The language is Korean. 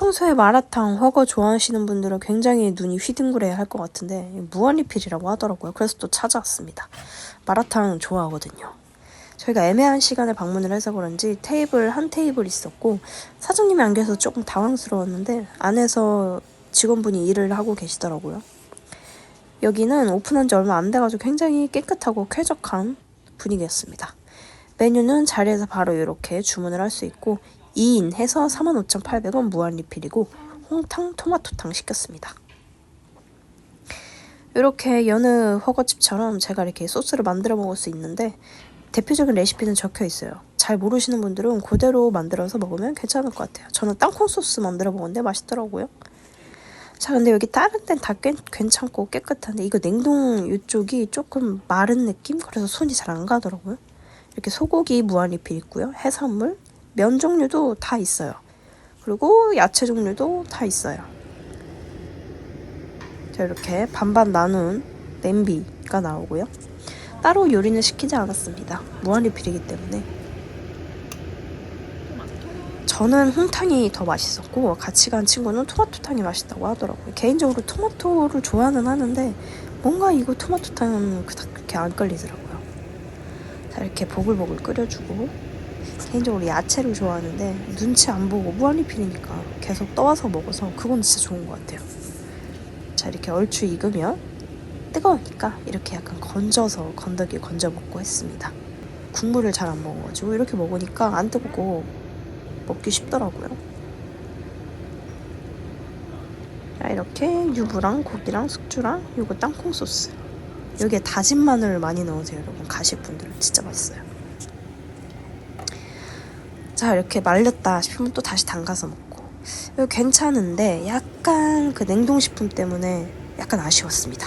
평소에 마라탕, 허거 좋아하시는 분들은 굉장히 눈이 휘둥그레 할 것 같은데 무한리필이라고 하더라고요. 그래서 또 찾아왔습니다. 마라탕 좋아하거든요. 저희가 애매한 시간에 방문을 해서 그런지 테이블 한 테이블 있었고 사장님이 안 계셔서 조금 당황스러웠는데 안에서 직원분이 일을 하고 계시더라고요. 여기는 오픈한 지 얼마 안 돼가지고 굉장히 깨끗하고 쾌적한 분위기였습니다. 메뉴는 자리에서 바로 이렇게 주문을 할 수 있고 2인 해서 45,800원 무한 리필이고 홍탕 토마토탕 시켰습니다. 이렇게 여느 허거집처럼 제가 이렇게 소스를 만들어 먹을 수 있는데 대표적인 레시피는 적혀 있어요. 잘 모르시는 분들은 그대로 만들어서 먹으면 괜찮을 것 같아요. 저는 땅콩 소스 만들어 먹었는데 맛있더라고요. 자, 근데 여기 다른 데는 다 꽤, 괜찮고 깨끗한데 이거 냉동 이쪽이 조금 마른 느낌? 그래서 손이 잘 안 가더라고요. 이렇게 소고기 무한 리필 있고요. 해산물, 면 종류도 다 있어요. 그리고 야채 종류도 다 있어요. 자, 이렇게 반반 나눈 냄비가 나오고요. 따로 요리는 시키지 않았습니다. 무한리필이기 때문에. 저는 홍탕이 더 맛있었고 같이 간 친구는 토마토탕이 맛있다고 하더라고요. 개인적으로 토마토를 좋아는 하는데 뭔가 이거 토마토탕은 그닥 그렇게 안 끌리더라고요. 자 이렇게 보글보글 끓여주고 개인적으로 야채를 좋아하는데 눈치 안 보고 무한리필이니까 계속 떠와서 먹어서 그건 진짜 좋은 것 같아요. 자 이렇게 얼추 익으면 뜨거우니까 이렇게 약간 건져서 건더기 건져 먹고 했습니다. 국물을 잘 안 먹어가지고 이렇게 먹으니까 안 뜨겁고 먹기 쉽더라고요. 자, 이렇게 유부랑 고기랑 숙주랑 요거 땅콩 소스. 여기에 다진 마늘을 많이 넣으세요, 여러분. 가실 분들은 진짜 맛있어요. 자, 이렇게 말렸다 싶으면 또 다시 담가서 먹고. 괜찮은데 약간 그 냉동식품 때문에 약간 아쉬웠습니다.